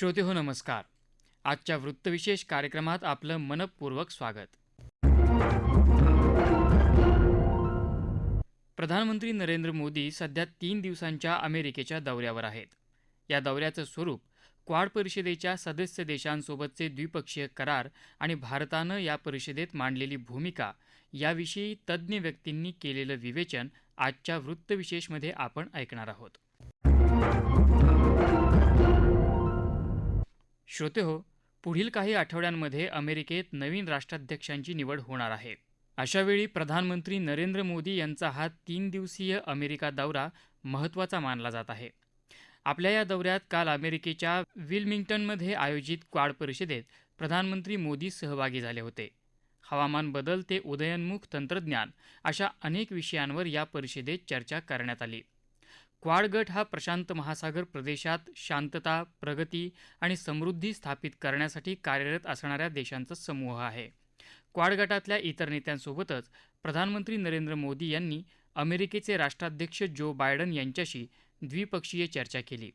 श्रोते हो नमस्कार. आजच्या वृत्तविशेष कार्यक्रमात आपलं मनपूर्वक स्वागत. प्रधानमंत्री नरेंद्र मोदी सध्या तीन दिवसांच्या अमेरिकेच्या दौऱ्यावर आहेत. या दौऱ्याचं स्वरूप क्वाड परिषदेच्या सदस्य देशांसोबतचे द्विपक्षीय करार आणि भारतानं या परिषदेत मांडलेली भूमिका याविषयी तज्ज्ञ व्यक्तींनी केलेलं विवेचन आजच्या वृत्तविशेषमध्ये आपण ऐकणार आहोत. श्रोते हो पुढील काही आठवड्यांमध्ये अमेरिकेत नवीन राष्ट्राध्यक्षांची निवड होणार आहे. अशावेळी प्रधानमंत्री नरेंद्र मोदी यांचा हा तीन दिवसीय अमेरिका दौरा महत्त्वाचा मानला जात आहे. आपल्या या दौऱ्यात काल अमेरिकेच्या विल्मिंग्टनमध्ये आयोजित क्वाड परिषदेत प्रधानमंत्री मोदी सहभागी झाले होते. हवामान बदल ते उदयोन्मुख तंत्रज्ञान अशा अनेक विषयांवर या परिषदेत चर्चा करण्यात आली. क्वाड गट हा प्रशांत महासागर प्रदेशात शांतता प्रगती आणि समृद्धी स्थापित करण्यासाठी कार्यरत असणाऱ्या देशांचा समूह आहे. क्वाड गटातल्या इतर नेत्यांसोबतच प्रधानमंत्री नरेंद्र मोदी यांनी अमेरिकेचे राष्ट्राध्यक्ष जो बायडन यांच्याशी द्विपक्षीय चर्चा केली.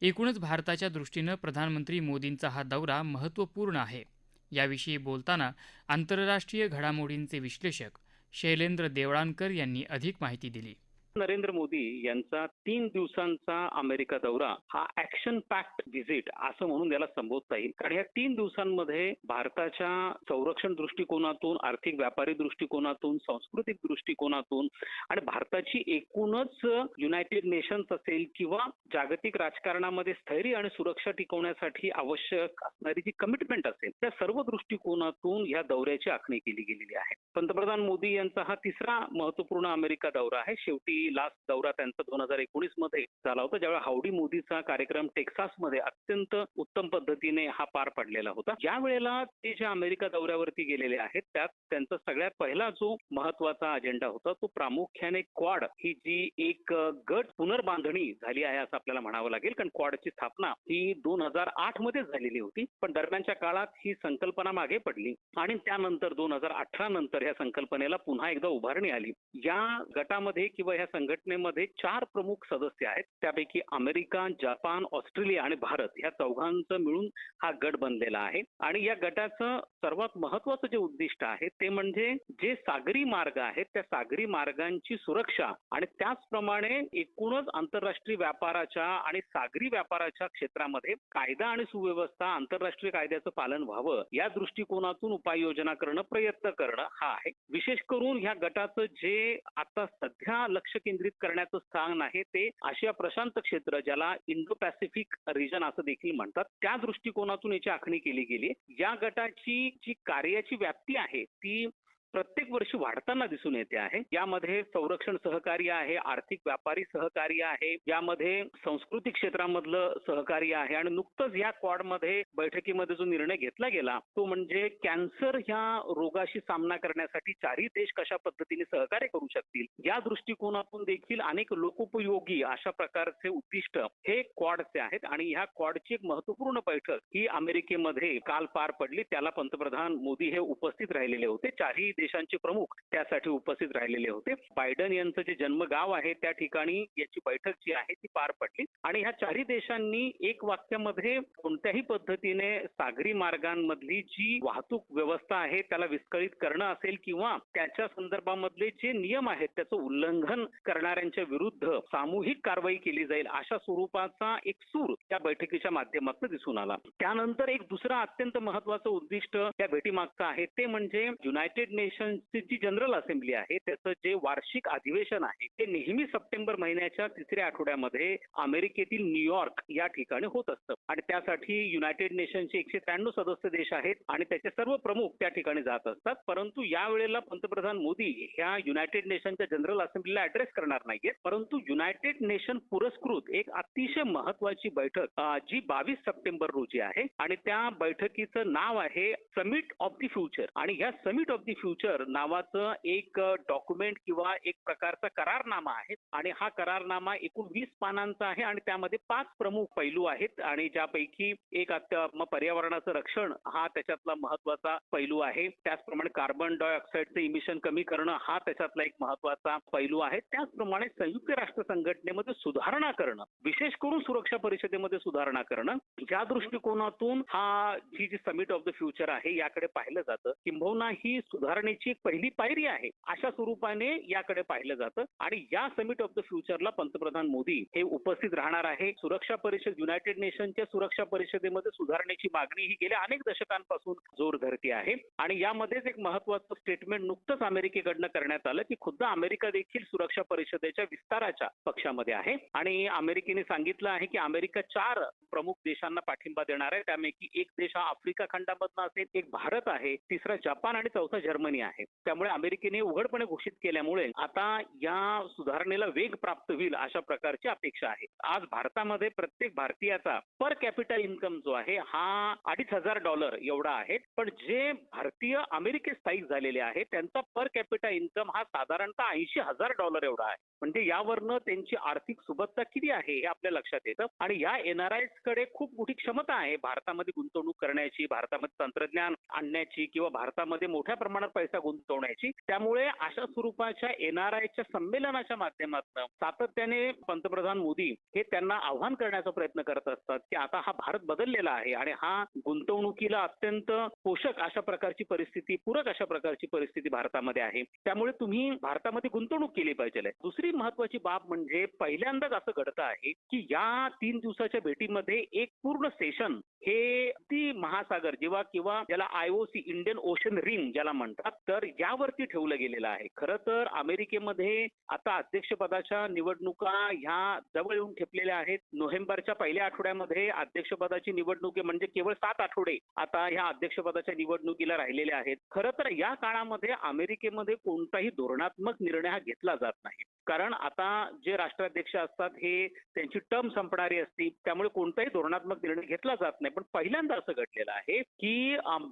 एकूणच भारताच्या दृष्टीनं प्रधानमंत्री मोदींचा हा दौरा महत्त्वपूर्ण आहे. याविषयी बोलताना आंतरराष्ट्रीय घडामोडींचे विश्लेषक शैलेंद्र देवळानकर यांनी अधिक माहिती दिली. नरेंद्र मोदी यांचा तीन दिवसांचा अमेरिका दौरा हा ऍक्शन पॅक्ट व्हिजिट असं म्हणून याला संबोधता येईल. कारण या तीन दिवसांमध्ये भारताच्या संरक्षण दृष्टिकोनातून आर्थिक व्यापारी दृष्टिकोनातून सांस्कृतिक दृष्टिकोनातून आणि भारताची एकूणच युनायटेड नेशन्स असेल किंवा जागतिक राजकारणामध्ये स्थैर्य आणि सुरक्षा टिकवण्यासाठी आवश्यक असणारी जी कमिटमेंट असेल त्या सर्व दृष्टिकोनातून या दौऱ्याची आखणी केली गेलेली आहे. पंतप्रधान मोदी यांचा हा तिसरा महत्त्वपूर्ण अमेरिका दौरा आहे. शेवटी लास्ट दौरा त्यांचा दोन हजार एकोणीसमध्ये झाला होता ज्यावेळी हावडी मोदीचा कार्यक्रम टेक्सासमध्ये अत्यंत उत्तम पद्धतीने हा पार पडलेला होता. ज्या वेळेला ते ज्या अमेरिका दौऱ्यावरती गेलेले आहेत त्यात त्यांचा सगळ्यात पहिला जो महत्त्वाचा अजेंडा होता तो प्रामुख्याने क्वाड ही जी एक गट पुनर्बांधणी झाली आहे असं आपल्याला म्हणावं लागेल. कारण क्वाडची स्थापना ही दोन हजार आठमध्ये झालेली होती पण दरम्यानच्या काळात ही संकल्पना मागे पडली आणि त्यानंतर दोन हजार अठरा नंतर या संकल्पनेला पुन्हा एकदा उभारणी आली. या गटामध्ये किंवा या संघटनेमध्ये चार प्रमुख सदस्य आहेत. त्यापैकी अमेरिका जपान ऑस्ट्रेलिया आणि भारत या चौघांचं मिळून हा गट बनलेला आहे. आणि या गटाचं सर्वात महत्वाचं जे उद्दिष्ट आहे ते म्हणजे जे सागरी मार्ग आहेत त्या सागरी मार्गांची सुरक्षा आणि त्याचप्रमाणे एकूणच आंतरराष्ट्रीय व्यापाराच्या आणि सागरी व्यापाराच्या क्षेत्रामध्ये कायदा आणि सुव्यवस्था आंतरराष्ट्रीय कायद्याचं पालन व्हावं या दृष्टिकोनातून उपाययोजना करणं प्रयत्न करणं हा आहे. विशेष करून ह्या गटाचं जे आता सध्या लक्ष केंद्रित करण्याचं स्थान आहे ते आशिया प्रशांत क्षेत्र ज्याला इंडो पॅसिफिक रिजन असं देखील म्हणतात. त्या दृष्टिकोनातून याची आखणी केली गेली. या गटाची जी कार्याची व्याप्ती आहे ती प्रत्येक वर्षी वाढताना दिसून येते आहे. यामध्ये संरक्षण सहकार्य आहे आर्थिक व्यापारी सहकार्य आहे यामध्ये सांस्कृतिक क्षेत्रामधलं सहकार्य आहे आणि नुकतंच या क्वाडमध्ये बैठकीमध्ये जो निर्णय घेतला गेला तो म्हणजे कॅन्सर ह्या रोगाशी सामना करण्यासाठी चारही देश कशा पद्धतीने सहकार्य करू शकतील या दृष्टिकोनातून देखील अनेक लोकोपयोगी अशा प्रकारचे उद्दिष्ट हे क्वाडचे आहेत आणि ह्या क्वाडची एक महत्त्वपूर्ण बैठक ही अमेरिकेमध्ये काल पार पडली त्याला पंतप्रधान मोदी हे उपस्थित राहिलेले होते चारही देशांचे प्रमुख त्यासाठी उपस्थित राहिलेले होते. बायडन यांचं जे जन्मगाव आहे त्या ठिकाणी याची बैठक जी आहे ती पार पडली. आणि ह्या चारही देशांनी एक वाक्यामध्ये कोणत्याही पद्धतीने सागरी मार्गांमधली जी वाहतूक व्यवस्था आहे त्याला विस्कळीत करणं असेल किंवा त्याच्या संदर्भामधले जे नियम आहेत त्याचं उल्लंघन करणाऱ्यांच्या विरुद्ध सामूहिक कारवाई केली जाईल अशा स्वरूपाचा एक सूर त्या बैठकीच्या माध्यमातून दिसून आला. त्यानंतर एक दुसरा अत्यंत महत्वाचं उद्दिष्ट त्या भेटीमागचं आहे ते म्हणजे युनायटेड नेशन्सची जी जनरल असेंब्ली आहे त्याचं जे वार्षिक अधिवेशन आहे ते नेहमी सप्टेंबर महिन्याच्या तिसऱ्या आठवड्यामध्ये अमेरिकेतील न्यूयॉर्क या ठिकाणी होत असतं. आणि त्यासाठी युनायटेड नेशनचे एकशे त्र्याण्णव सदस्य देश आहेत आणि त्याचे सर्व प्रमुख त्या ठिकाणी जात असतात. परंतु यावेळेला पंतप्रधान मोदी ह्या युनायटेड नेशनच्या जनरल असेंब्लीला ऍड्रेस करणार नाहीये परंतु युनायटेड नेशन पुरस्कृत एक अतिशय महत्वाची बैठक जी बावीस सप्टेंबर रोजी आहे. आणि त्या बैठकीचं नाव आहे समिट ऑफ द फ्युचर आणि ह्या summit of the future future नावाचं एक डॉक्युमेंट किंवा एक प्रकारचा करारनामा आहे. आणि हा करारनामा एकूण वीस पानांचा आहे आणि त्यामध्ये पाच प्रमुख पैलू आहेत. आणि ज्यापैकी एक आता पर्यावरणाचं रक्षण हा त्याच्यातला महत्त्वाचा पैलू आहे. त्याचप्रमाणे कार्बन डायऑक्साईडचं इमिशन कमी करणं हा त्याच्यातला एक महत्त्वाचा पैलू आहे. त्याचप्रमाणे संयुक्त राष्ट्र संघटनेमध्ये सुधारणा करणं विशेष करून सुरक्षा परिषदेमध्ये सुधारणा करणं ज्या दृष्टिकोनातून हा ही जी समिट ऑफ द फ्युचर आहे याकडे पाहिलं जातं किंबहुना ही सुधारणा एक पहिली पायरी आहे. अशा स्वरूपाने याकडे पाहिलं जातं. आणि या समिट ऑफ द फ्युचरला पंतप्रधान मोदी हे उपस्थित राहणार आहे. सुरक्षा परिषद युनायटेड नेशनच्या सुरक्षा परिषदेमध्ये सुधारणेची मागणी ही गेल्या अनेक दशकांपासून जोर धरती आहे. आणि यामध्येच एक महत्वाचं स्टेटमेंट नुकतंच अमेरिकेकडनं करण्यात आलं की खुद्द अमेरिका देखील सुरक्षा परिषदेच्या विस्ताराच्या पक्षामध्ये आहे. आणि अमेरिकेने सांगितलं आहे की अमेरिका चार प्रमुख देशांना पाठिंबा देणार आहे. त्यापैकी एक देश हा आफ्रिका खंडामधला असेल एक भारत आहे तिसरा जपान आणि चौथा जर्मनी आहे. त्यामुळे अमेरिकेने उघडपणे घोषित केल्यामुळे आता या सुधारणेला वेग प्राप्त होईल अशा प्रकारची अपेक्षा आहे. आज भारतामध्ये प्रत्येक भारतीयाचा पर कॅपिटल इन्कम जो आहे हा अडीच हजार डॉलर एवढा आहे. पण जे भारतीय अमेरिकेत स्थायिक झालेले आहेत त्यांचा पर कॅपिटल इन्कम हा साधारणतः ऐंशी हजार डॉलर एवढा आहे. म्हणजे यावरनं त्यांची आर्थिक सुबत्ता किती आहे हे आपल्या लक्षात येतं. आणि या एनआरआयजकडे खूप मोठी क्षमता आहे. भारतामध्ये गुंतवणूक करण्याची भारतामध्ये तंत्रज्ञान आणण्याची किंवा भारतामध्ये मोठ्या प्रमाणात पैसे गुंतवण्याची. त्यामुळे अशा स्वरूपाच्या एनआरआयच्या संमेलनाच्या माध्यमातून सातत्याने पंतप्रधान मोदी हे त्यांना आव्हान करण्याचा प्रयत्न करत असतात की आता हा भारत बदललेला आहे आणि हा गुंतवणुकीला अत्यंत पोषक अशा प्रकारची परिस्थिती पूरक अशा प्रकारची परिस्थिती भारतामध्ये आहे. त्यामुळे तुम्ही भारतामध्ये गुंतवणूक केली पाहिजे. दुसरी महत्वाची बाब म्हणजे पहिल्यांदाच असं घडतं आहे की या तीन दिवसाच्या भेटीमध्ये एक पूर्ण सेशन हे ती महासागर जेव्हा किंवा ज्याला आयओसी इंडियन ओशन रिंग ज्याला म्हणतात तर यावरती ठेवलं गेलेलं आहे. खरं तर अमेरिकेमध्ये आता अध्यक्षपदाच्या निवडणुका ह्या जवळ येऊन ठेपलेल्या आहेत. नोव्हेंबरच्या पहिल्या आठवड्यामध्ये अध्यक्षपदाची निवडणूक म्हणजे केवळ सात आठवडे आता ह्या अध्यक्षपदाच्या निवडणुकीला राहिलेले आहेत. खरं तर या काळामध्ये अमेरिकेमध्ये कोणताही धोरणात्मक निर्णय हा घेतला जात नाही. कारण आता जे राष्ट्राध्यक्ष असतात हे त्यांची टर्म संपणारी असती त्यामुळे कोणताही धोरणात्मक निर्णय घेतला जात नाही. पण पहिल्यांदा असं घडलेलं आहे की अं,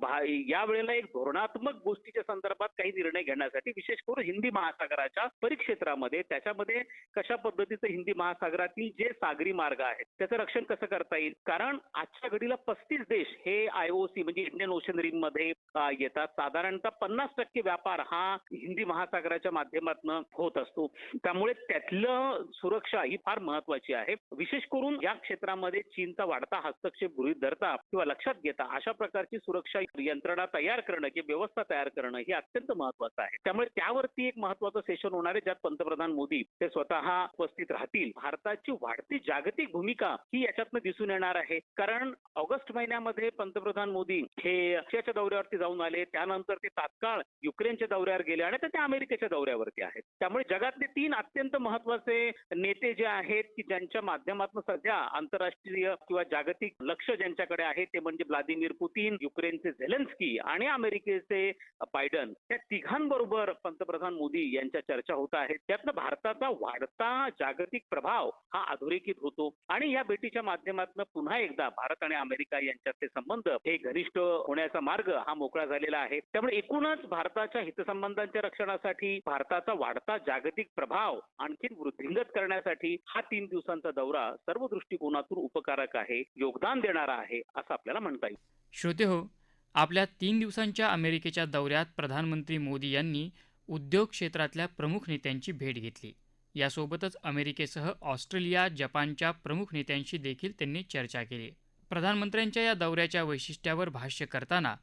या वेळेला एक धोरणात्मक गोष्टीच्या संदर्भात काही निर्णय घेण्यासाठी विशेष करून हिंदी महासागराच्या परिक्षेत्रामध्ये त्याच्यामध्ये कशा पद्धतीचं हिंदी महासागरातील जे सागरी मार्ग आहेत त्याचं रक्षण कसं करता येईल? कारण आजच्या घडीला पस्तीस देश हे आयओसी म्हणजे इंडियन ओशन रिंगमध्ये येतात. साधारणतः पन्नास टक्के व्यापार हा हिंदी महासागराच्या माध्यमातून होत असतो. त्यामुळे त्यातलं सुरक्षा ही फार महत्वाची आहे. विशेष करून या क्षेत्रामध्ये चीनचा वाढता हस्तक्षेप गृहीत धरता किंवा लक्षात घेता अशा प्रकारची सुरक्षा यंत्रणा तयार करणं किंवा व्यवस्था तयार करणं हे अत्यंत महत्वाचं आहे. त्यामुळे त्यावरती एक महत्वाचं सेशन होणार आहे ज्यात पंतप्रधान मोदी ते स्वतः उपस्थित राहतील. भारताची वाढती जागतिक भूमिका ही याच्यातनं दिसून येणार आहे. कारण ऑगस्ट महिन्यामध्ये पंतप्रधान मोदी हे रशियाच्या दौऱ्यावरती जाऊन आले. त्यानंतर ते तात्काळ युक्रेनच्या दौऱ्यावर गेले आणि ते अमेरिकेच्या दौऱ्यावरती आहेत. त्यामुळे जगातले तीन अत्यंत महत्त्वाचे नेते जे आहेत की ज्यांच्या माध्यमातून सध्या आंतरराष्ट्रीय किंवा जागतिक लक्ष ज्यांच्याकडे आहे ते म्हणजे व्लादिमीर पुतीन युक्रेनचे झेलेन्स्की आणि अमेरिकेचे बायडन या तिघांबरोबर पंतप्रधान मोदी यांच्या चर्चा होत आहेत. त्यातनं भारताचा वाढता जागतिक प्रभाव हा अधोरेखित होतो. आणि या भेटीच्या माध्यमातून पुन्हा एकदा भारत आणि अमेरिका यांच्यातले संबंध हे घनिष्ठ होण्याचा मार्ग हा मोकळा झालेला आहे. त्यामुळे एकूणच भारताच्या हितसंबंधांच्या रक्षणासाठी भारताचा वाढता जागतिक प्रभाव आणखी वृद्धिंगत करण्यासाठी हा तीन दिवसांचा दौरा सर्व दृष्टिकोनातून उपकारक आहे योगदान देणारा आहे असं आपल्याला म्हणता येईल. श्रोते हो आपल्या तीन दिवसांच्या अमेरिकेच्या दौऱ्यात प्रधानमंत्री मोदी यांनी उद्योग क्षेत्रातल्या प्रमुख नेत्यांची भेट घेतली. यासोबतच अमेरिकेसह ऑस्ट्रेलिया जपानच्या प्रमुख नेत्यांशी देखील त्यांनी चर्चा केली. प्रधानमंत्र्यांच्या या दौऱ्याच्या वैशिष्ट्यावर भाष्य करताना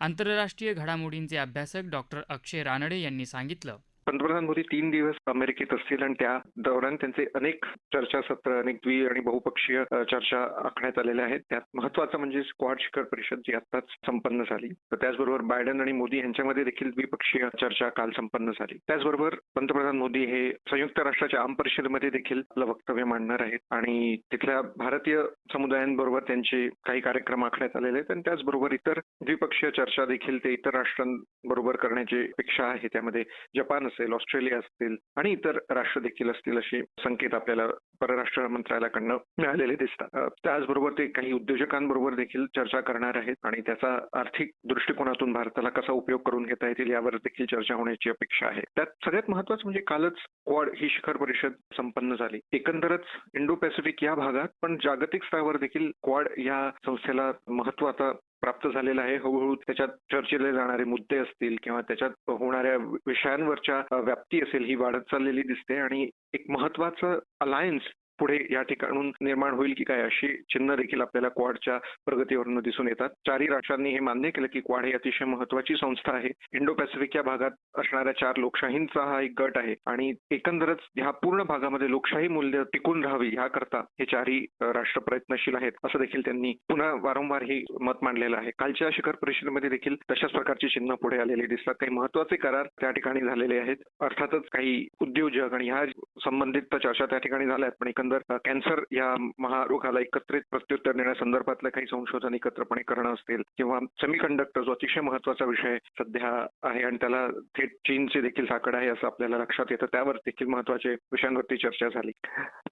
आंतरराष्ट्रीय घडामोडींचे अभ्यासक डॉक्टर अक्षय रानडे यांनी सांगितलं पंतप्रधान मोदी तीन दिवस अमेरिकेत असतील आणि त्या दौरान त्यांचे अनेक चर्चासत्र अनेक द्वि आणि बहुपक्षीय चर्चा आखण्यात आलेल्या आहेत. त्यात महत्वाचं म्हणजे स्क्वॉड शिखर परिषद जी आताच संपन्न झाली. तर त्याचबरोबर बायडन आणि मोदी यांच्यामध्ये देखील द्विपक्षीय चर्चा काल संपन्न झाली. त्याचबरोबर पंतप्रधान मोदी हे संयुक्त राष्ट्राच्या आम परिषदेमध्ये देखील आपलं वक्तव्य मांडणार आहेत. आणि तिथल्या भारतीय समुदायांबरोबर त्यांचे काही कार्यक्रम आखण्यात आलेले आहेत. आणि त्याचबरोबर इतर द्विपक्षीय चर्चा देखील ते इतर राष्ट्रांबरोबर करण्याची अपेक्षा आहे. त्यामध्ये जपान असेल ऑस्ट्रेलिया असतील आणि इतर राष्ट्र देखील असतील असे संकेत आपल्याला परराष्ट्र मंत्रालयाकडनं मिळालेले दिसतात. त्याचबरोबर ते काही उद्योजकांबरोबर देखील चर्चा करणार आहेत आणि त्याचा आर्थिक दृष्टिकोनातून भारताला कसा उपयोग करून घेता येतील यावर देखील चर्चा होण्याची अपेक्षा आहे. त्यात सगळ्यात महत्वाचं म्हणजे कालच क्वाड ही शिखर परिषद संपन्न झाली. एकंदरच इंडो पॅसिफिक या भागात पण जागतिक स्तरावर देखील क्वाड या संस्थेला महत्त्व आता प्राप्त झालेलं आहे. हळूहळू त्याच्यात चर्चेले जाणारे मुद्दे असतील किंवा त्याच्यात होणाऱ्या विषयांवरच्या व्याप्ती असेल ही वाढत चाललेली दिसते. आणि एक महत्वाचं अलायन्स पुढे या ठिकाणून निर्माण होईल की काय अशी चिन्ह देखील आपल्याला क्वाडच्या प्रगतीवरून दिसून येतात. चारही राष्ट्रांनी हे मान्य केलं की क्वाड ही अतिशय महत्वाची संस्था आहे. इंडो पॅसिफिक या भागात असणाऱ्या चार लोकशाहींचा हा एक गट आहे आणि एकंदरच ह्या पूर्ण भागामध्ये लोकशाही मूल्य टिकून राहावी ह्याकरता हे चारही राष्ट्र प्रयत्नशील आहेत असं देखील त्यांनी पुन्हा वारंवार हे मत मांडलेलं आहे. कालच्या शिखर परिषदेमध्ये देखील तशाच प्रकारची चिन्ह पुढे आलेली दिसतात. काही महत्त्वाचे करार त्या ठिकाणी झालेले आहेत. अर्थातच काही उद्योजक आणि ह्या संबंधित चर्चा त्या ठिकाणी झाल्या आहेत पण एकंदर अ, कॅन्सर या महारोगाला एकत्रित प्रत्युत्तर देण्यासंदर्भातलं काही संशोधन एकत्रपणे करणं असतील किंवा सेमीकंडक्टर जो अतिशय महत्त्वाचा विषय सध्या आहे आणि त्याला थेट चीनची देखील साकड आहे असं आपल्याला लक्षात येतं त्यावर देखील महत्त्वाचे विषयांवरती चर्चा झाली.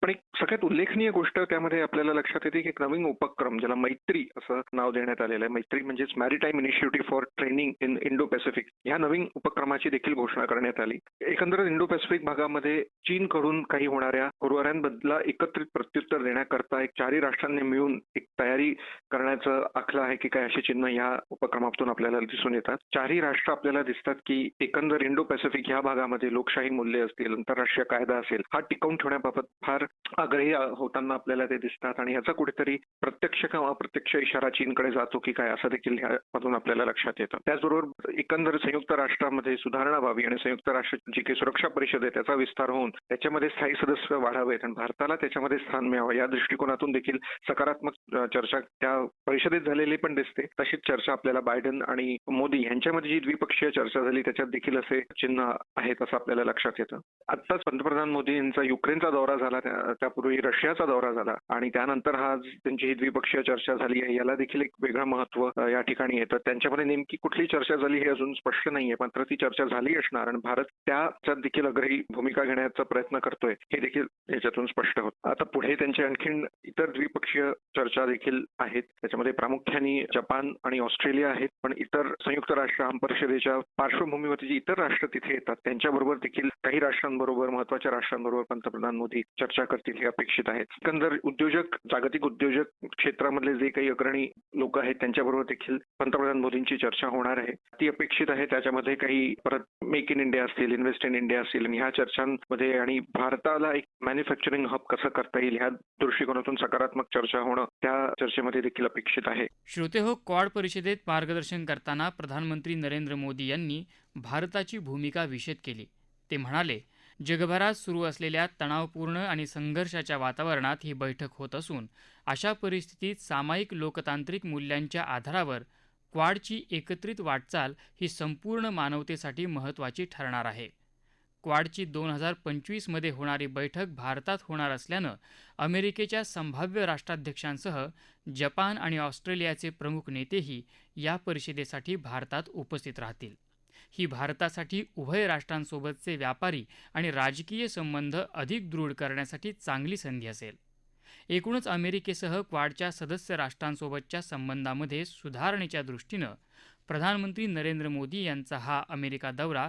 पण एक सगळ्यात उल्लेखनीय गोष्ट त्यामध्ये आपल्याला लक्षात येते की एक नवीन उपक्रम ज्याला मैत्री असं नाव देण्यात आलेलं आहे. मैत्री म्हणजेच maritime initiative for training in Indo Pacific या नवीन उपक्रमाची देखील घोषणा करण्यात आली. एकंदरीत इंडो पॅसिफिक भागामध्ये चीनकडून काही होणाऱ्या उर्वरांबद्दला एकत्रित प्रत्युत्तर देण्याकरता एक चारही राष्ट्रांनी मिळून एक तयारी करण्याचं आखलं आहे की काय अशी चिन्ह या उपक्रमातून आपल्याला दिसून येतात. चारही राष्ट्र आपल्याला दिसतात की एकंदर इंडो पॅसिफिक ह्या भागामध्ये लोकशाही मूल्य असतील आंतरराष्ट्रीय कायदा असेल हा टिकवून ठेवण्याबाबत फार आग्रही होताना आपल्याला ते दिसतात आणि ह्याचा कुठेतरी प्रत्यक्ष किंवा अप्रत्यक्ष इशारा चीनकडे जातो की काय असं देखील ह्यामधून आपल्याला लक्षात येतं. त्याचबरोबर एकंदर संयुक्त राष्ट्रामध्ये सुधारणा व्हावी आणि संयुक्त राष्ट्र जी काही सुरक्षा परिषद आहे त्याचा विस्तार होऊन त्याच्यामध्ये स्थायी सदस्य वाढावेत आणि भारताला त्याच्यामध्ये स्थान मिळावं. या दृष्टिकोनातून देखील सकारात्मक चर्चा त्या परिषदेत झालेली पण दिसते. तशीच चर्चा आपल्याला बायडन आणि मोदी यांच्यामध्ये जी द्विपक्षीय चर्चा झाली त्याच्यात देखील असे चिन्ह आहेत असं आपल्याला लक्षात येतं. आत्ताच पंतप्रधान मोदी यांचा युक्रेनचा दौरा झाला त्यापूर्वी रशियाचा दौरा झाला आणि त्यानंतर हा त्यांची ही द्विपक्षीय चर्चा झाली आहे. याला देखील एक वेगळं महत्त्व या ठिकाणी येतं. त्यांच्यामध्ये नेमकी कुठली चर्चा झाली हे अजून स्पष्ट नाहीये मात्र ती चर्चा झाली असणार आणि भारत त्याच्यात देखील अग्रही भूमिका घेण्याचा प्रयत्न करतोय हे देखील याच्यातून स्पष्ट होत आता पुढे त्यांचे आणखीन इतर द्विपक्षीय चर्चा देखील आहेत. त्याच्यामध्ये प्रामुख्याने जपान आणि ऑस्ट्रेलिया आहेत. पण इतर संयुक्त राष्ट्र परिषदेच्या पार्श्वभूमीवरती जी इतर राष्ट्र तिथे येतात त्यांच्याबरोबर देखील काही राष्ट्रांबरोबर महत्त्वाच्या राष्ट्रांबरोबर पंतप्रधान मोदी चर्चा करतील हे अपेक्षित आहे एकंदर उद्योजक जागतिक उद्योजक क्षेत्रामधले जे काही अग्रणी लोक आहेत त्यांच्याबरोबर देखील पंतप्रधान मोदींची चर्चा होणार आहे. ती अपेक्षित आहे. त्याच्यामध्ये काही परत मेक इन इंडिया असतील इन्व्हेस्ट इन इंडिया असतील आणि ह्या चर्चांमध्ये आणि भारताला एक मॅन्युफॅक्चरिंग हब कसं करता येईल ह्या दृष्टिकोनातून सकारात्मक चर्चा होणं त्या चर्चेमध्ये देखील अपेक्षित आहे. श्रोते हो क्वाड परिषदेत मार्गदर्शन करताना प्रधानमंत्री नरेंद्र मोदी यांनी भारताची भूमिका विशद केली. ते म्हणाले जगभरात सुरू असलेल्या तणावपूर्ण आणि संघर्षाच्या वातावरणात ही बैठक होत असून अशा परिस्थितीत सामायिक लोकतांत्रिक मूल्यांच्या आधारावर क्वाडची एकत्रित वाटचाल ही संपूर्ण मानवतेसाठी महत्त्वाची ठरणार आहे. क्वाडची दोन हजार पंचवीसमध्ये होणारी बैठक भारतात होणार असल्यानं अमेरिकेच्या संभाव्य राष्ट्राध्यक्षांसह जपान आणि ऑस्ट्रेलियाचे प्रमुख नेतेही या परिषदेसाठी भारतात उपस्थित राहतील. ही भारतासाठी उभय राष्ट्रांसोबतचे व्यापारी आणि राजकीय संबंध अधिक दृढ करण्यासाठी चांगली संधी असेल. एकूणच अमेरिकेसह क्वाडच्या सदस्य राष्ट्रांसोबतच्या संबंधामध्ये सुधारणेच्या दृष्टीनं प्रधानमंत्री नरेंद्र मोदी यांचा हा अमेरिका दौरा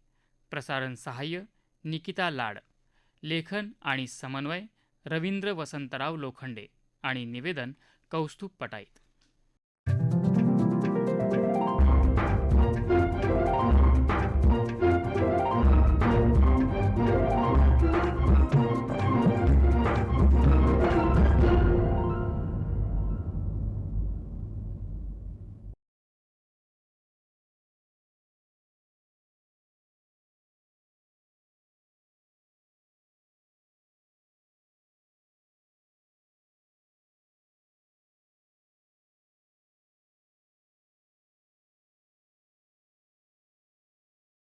प्रसारण सहाय्य निकिता लाड. लेखन आणि समन्वय रवींद्र वसंतराव लोखंडे. आणि निवेदन कौस्तुभ पटाईत.